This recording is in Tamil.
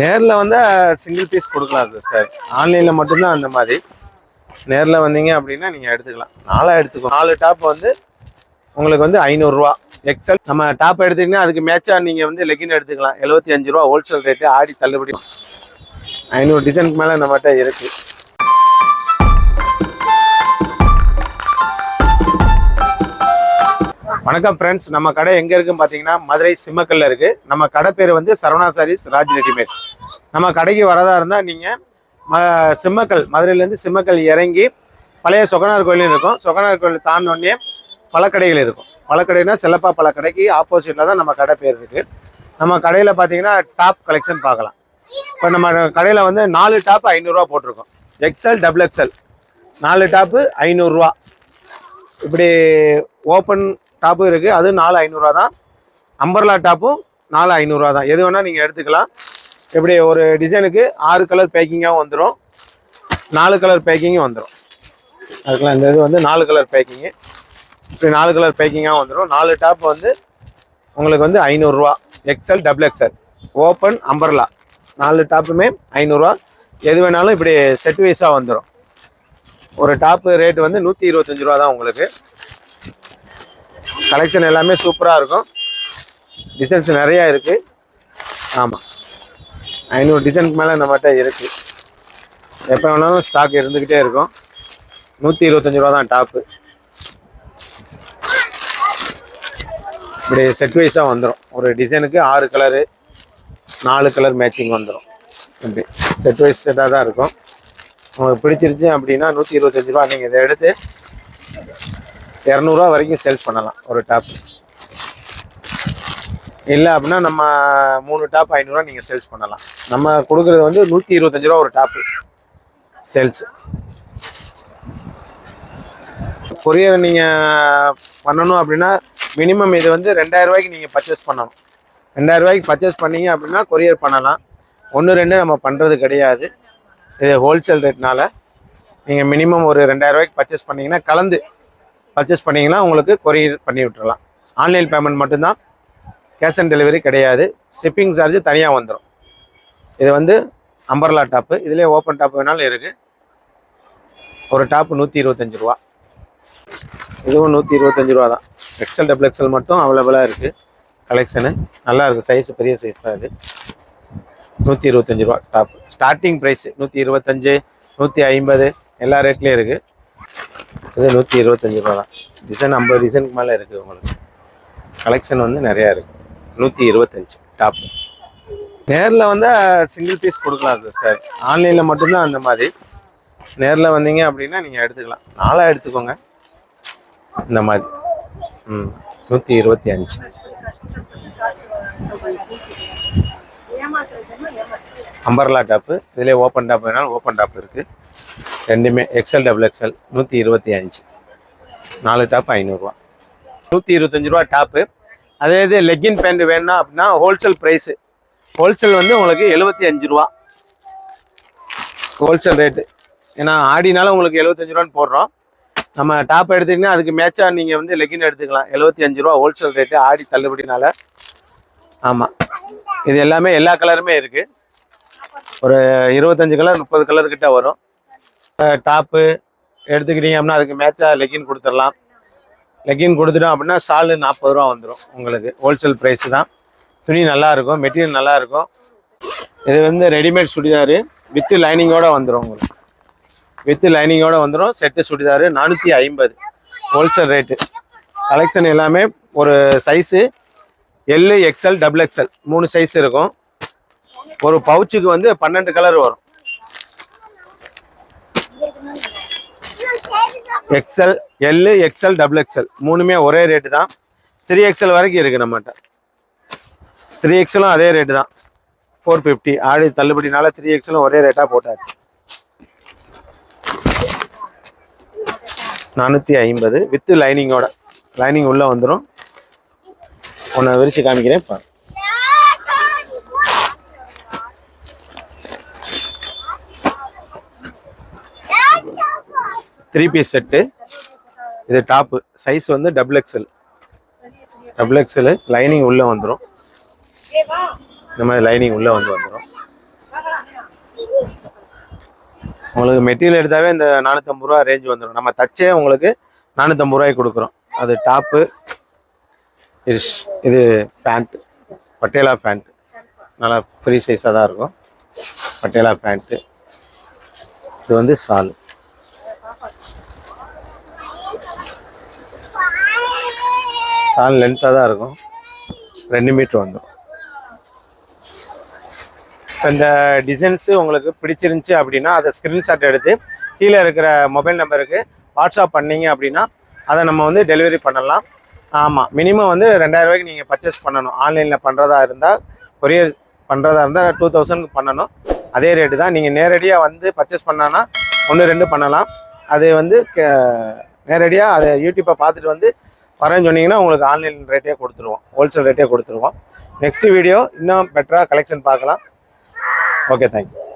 நேரில் வந்தால் சிங்கிள் பீஸ் கொடுக்கலாம் சிஸ்டர் ஆன்லைனில் மட்டும்தான் அந்த மாதிரி. நேரில் வந்தீங்க அப்படின்னா நீங்கள் எடுத்துக்கலாம். நாலாக எடுத்துக்கோ. நாலு டாப் வந்து உங்களுக்கு வந்து ஐநூறுரூவா எக்ஸல் நம்ம டாப் எடுத்தீங்கன்னா அதுக்கு மேட்சாக நீங்கள் வந்து லெகின் எடுத்துக்கலாம். எழுபத்தி அஞ்சு ரூபா ஹோல்சேல் ரேட்டு ஆடி தள்ளுபடி. ஐநூறு டிசைனுக்கு மேலே நம்மகிட்ட இருக்குது வணக்கம் ஃப்ரெண்ட்ஸ் நம்ம கடை எங்கே இருக்குன்னு பார்த்தீங்கன்னா மதுரை சிம்மக்கல்ல இருக்குது நம்ம கடை பேர் வந்து சரவணா சாரீஸ் ராஜ் ரெடிமேட்ஸ் நம்ம கடைக்கு வரதா இருந்தால் நீங்கள் ம சிம்மக்கல் மதுரையிலேருந்து சிம்மக்கல் இறங்கி பழைய சொகனார் கோயிலும் இருக்கும். சொகனார் கோயில் தாண்டோடனே பழக்கடைகள் இருக்கும். பழக்கடைனா செல்லப்பா பழக்கடைக்கு ஆப்போசிட்டில் தான் நம்ம கடை பேர் இருக்குது நம்ம கடையில் பார்த்தீங்கன்னா டாப் கலெக்ஷன் பார்க்கலாம். இப்போ நம்ம கடையில் வந்து நாலு டாப் ஐநூறுரூவா போட்டிருக்கோம். எக்ஸ்எல் டபுள் எக்ஸ்எல் நாலு டாப்பு ஐநூறுரூவா இப்படி ஓப்பன் டாப்பும் இருக்குது அது நாலு ஐநூறுரூவா தான். அம்பர்லா டாப்பும் நாலு ஐநூறுரூவா தான். எது வேணால் நீங்கள் எடுத்துக்கலாம். இப்படி ஒரு டிசைனுக்கு ஆறு கலர் பேக்கிங்காகவும் வந்துடும் நாலு கலர் பேக்கிங்கும் வந்துடும் அதுக்கெல்லாம் இந்த இது வந்து நாலு கலர் பேக்கிங்கு இப்படி நாலு கலர் பேக்கிங்காகவும் வந்துடும் நாலு டாப் வந்து உங்களுக்கு வந்து ஐநூறுரூவா XL double XL open umbrella நாலு டாப்புமே ஐநூறுரூவா எது வேணாலும் இப்படி செட் வைஸாக வந்துடும் ஒரு டாப்பு ரேட்டு வந்து நூற்றி இருபத்தஞ்சி ரூபா தான் உங்களுக்கு. கலெக்ஷன் எல்லாமே சூப்பராக இருக்கும். டிசைன்ஸ் நிறையா இருக்குது ஆமாம் ஐநூறு டிசைனுக்கு மேலே நம்மகிட்ட இருக்குது எப்போ வேணாலும் ஸ்டாக் இருந்துக்கிட்டே இருக்கும். நூற்றி இருபத்தஞ்சி ரூபா தான் டாப்பு இப்படி செட் வைஸாக வந்துடும் ஒரு டிசைனுக்கு ஆறு கலரு நாலு கலர் மேட்சிங் வந்துடும் இப்படி செட் வைஸ் செட்டாக தான் இருக்கும். உங்களுக்கு பிடிச்சிருச்சு அப்படின்னா நூற்றி இருபத்தஞ்சி ரூபா நீங்கள் இதை எடுத்து இரநூறுவா வரைக்கும் சேல்ஸ் பண்ணலாம் ஒரு டாப். இல்லை அப்படின்னா நம்ம மூணு டாப் ஐநூறுரூவா நீங்கள் சேல்ஸ் பண்ணலாம். நம்ம கொடுக்குறது வந்து நூற்றி இருபத்தஞ்சு ரூபா ஒரு டாப்பு சேல்ஸ். கொரியர் நீங்கள் பண்ணணும் அப்படின்னா மினிமம் இது வந்து ரெண்டாயிரம் ரூபாய்க்கு நீங்கள் பர்ச்சேஸ் பண்ணணும். ரெண்டாயிரம் ரூபாய்க்கு பர்ச்சேஸ் பண்ணீங்க அப்படின்னா கொரியர் பண்ணலாம். ஒன்று ரெண்டு நம்ம பண்ணுறது கிடையாது. இது ஹோல்சேல் ரேட்னால நீங்கள் மினிமம் ஒரு ரெண்டாயிரம் ரூபாய்க்கு பர்ச்சேஸ் பண்ணிங்கன்னா கலந்து பர்ச்சேஸ் பண்ணீங்கன்னா உங்களுக்கு கொரியர் பண்ணி விட்டுறலாம். ஆன்லைன் பேமெண்ட் மட்டும்தான். கேஷ் ஆன் டெலிவரி கிடையாது. ஷிப்பிங் சார்ஜ் தனியாக வந்துடும் இது வந்து அம்பர்லா டாப்பு இதுலேயே ஓப்பன் டாப் வேணாலும் இருக்குது ஒரு டாப்பு நூற்றி இருபத்தஞ்சி ரூபா. இதுவும் நூற்றி இருபத்தஞ்சி ரூபா தான். எக்ஸல் டபுள் எக்ஸல் மட்டும் அவைலபிளாக இருக்குது கலெக்ஷனு நல்லா இருக்குது சைஸ் பெரிய சைஸ் தான் இது. நூற்றி இருபத்தஞ்சி ரூபா டாப் ஸ்டார்டிங் ப்ரைஸு நூற்றி இருபத்தஞ்சு நூற்றி ஐம்பது எல்லா ரேட்லேயும் இருக்குது இது நூற்றி இருபத்தஞ்சி ரூபா தான். டிசைன் ஐம்பது டிசைனுக்கு மேலே இருக்குது உங்களுக்கு. கலெக்ஷன் வந்து நிறையா இருக்குது நூற்றி இருபத்தஞ்சி டாப் நேரில் வந்தால் சிங்கிள் பீஸ் கொடுக்கலாம் சிஸ்டர் ஆன்லைனில் மட்டும்தான் அந்த மாதிரி. நேரில் வந்தீங்க அப்படின்னா நீங்கள் எடுத்துக்கலாம். நாளாக எடுத்துக்கோங்க. இந்த மாதிரி. ம் நூற்றி இருபத்தி அஞ்சு அம்பர்லா டாப்பு இதிலே ஓப்பன் டாப் வேணாலும் ஓப்பன் டாப் இருக்குது ரெண்டுமே எக்ஸ்எல் டபுள் எக்ஸ்எல் நூற்றி இருபத்தி அஞ்சு நாலு டாப் ஐநூறுரூவா நூற்றி இருபத்தஞ்சி ரூபா டாப்பு அதே இது லெக்கின் பேண்ட் வேணும்னா அப்படின்னா ஹோல்சேல் ப்ரைஸு ஹோல்சேல் வந்து உங்களுக்கு எழுபத்தி அஞ்சு ரூபா. ஹோல்சேல் ரேட்டு ஏன்னா ஆடினால உங்களுக்கு எழுபத்தஞ்சு ரூபான்னு போடுறோம். நம்ம டாப் எடுத்தீங்கன்னா அதுக்கு மேட்சாக நீங்கள் வந்து லெக்கின் எடுத்துக்கலாம். எழுபத்தி அஞ்சு ரூபா ஹோல்சேல் ரேட்டு ஆடி தள்ளுபடினால. ஆமாம் இது எல்லாமே எல்லா கலருமே இருக்குது ஒரு இருபத்தஞ்சு கலர் முப்பது கலர் கிட்ட வரும். டாப்பு எடுத்துக்கிட்டீங்க அப்படின்னா அதுக்கு மேட்சாக லெக்கின் கொடுத்துடலாம். லெக்கின் கொடுத்துட்டோம் அப்படின்னா சாலு நாற்பது ரூபா வந்துடும் உங்களுக்கு. ஹோல்சேல் ப்ரைஸ் தான். துணி நல்லாயிருக்கும் மெட்டீரியல் நல்லாயிருக்கும் இது வந்து ரெடிமேட் சுடிதாரு வித்து லைனிங்கோட வந்துடும் உங்களுக்கு. வித்து லைனிங்கோட வந்துடும் செட்டு சுடிதாரு நானூற்றி ஐம்பது. ஹோல்சேல் ரேட்டு கலெக்ஷன் எல்லாமே ஒரு size L XL double XL மூணு சைஸ் இருக்கும். ஒரு பவுச்சுக்கு வந்து பன்னெண்டு கலர் வரும். XL L XL double XL மூணுமே ஒரே ரேட்டு தான். த்ரீ எக்ஸ்எல் வரைக்கும் இருக்குது நம்மகிட்ட. த்ரீ எக்ஸ்எலும் அதே ரேட்டு தான். ஃபோர் ஃபிஃப்டி ஆடி தள்ளுபடினால த்ரீ எக்ஸ்எலும் ஒரே ரேட்டாக போட்டாச்சு. நானூற்றி ஐம்பது. வித்து லைனிங்கோட லைனிங் உள்ளே வந்துடும் ஒன்று விரித்து காமிக்கிறேன் இப்போ த்ரீ பீஸ் செட்டு இது டாப்பு சைஸ் வந்து double XL double XL lining உள்ளே வந்துடும் இந்த மாதிரி லைனிங் உள்ளே வந்து வந்துடும் உங்களுக்கு மெட்டீரியல் எடுத்தாவே இந்த நானூற்றம்பது ரூபா ரேஞ்ச் வந்துடும் நம்ம தச்சே உங்களுக்கு நானூற்றம்பது ரூபாய்க்கு கொடுக்குறோம். அது டாப்பு இது இது பேண்ட்டு பட்டேலா பேண்ட்டு நல்லா ஃப்ரீ சைஸாக தான் இருக்கும். பட்டேலா பேண்ட்டு இது வந்து சாலு சால் லென்த்தாக தான் இருக்கும். ரெண்டு மீட்ரு வந்துடும் இந்த டிசைன்ஸு உங்களுக்கு பிடிச்சிருந்துச்சி அப்படின்னா அதை ஸ்க்ரீன்ஷாட் எடுத்து கீழே இருக்கிற மொபைல் நம்பருக்கு வாட்ஸ்அப் பண்ணீங்க அப்படின்னா அதை நம்ம வந்து டெலிவரி பண்ணலாம். ஆமாம் மினிமம் வந்து ரெண்டாயிரம் ரூபாய்க்கு நீங்கள் பர்ச்சேஸ் பண்ணணும். ஆன்லைனில் பண்ணுறதா இருந்தால் கொரியர் பண்ணுறதா இருந்தால் டூ தௌசண்ட்க்கு பண்ணணும். அதே ரேட்டு தான். நீங்கள் நேரடியாக வந்து பர்ச்சேஸ் பண்ணான்னா ஒன்று ரெண்டு பண்ணலாம். அது வந்து நேரடியாக அதை யூடியூப்பை பார்த்துட்டு வந்து வரேன்னு சொன்னீங்கன்னா உங்களுக்கு ஆன்லைன் ரேட்டே கொடுத்துருவோம். ஹோல்சேல் ரேட்டே கொடுத்துருவோம். நெக்ஸ்ட் வீடியோ இன்னும் பெட்டராக கலெக்ஷன் பார்க்கலாம். Okay thank you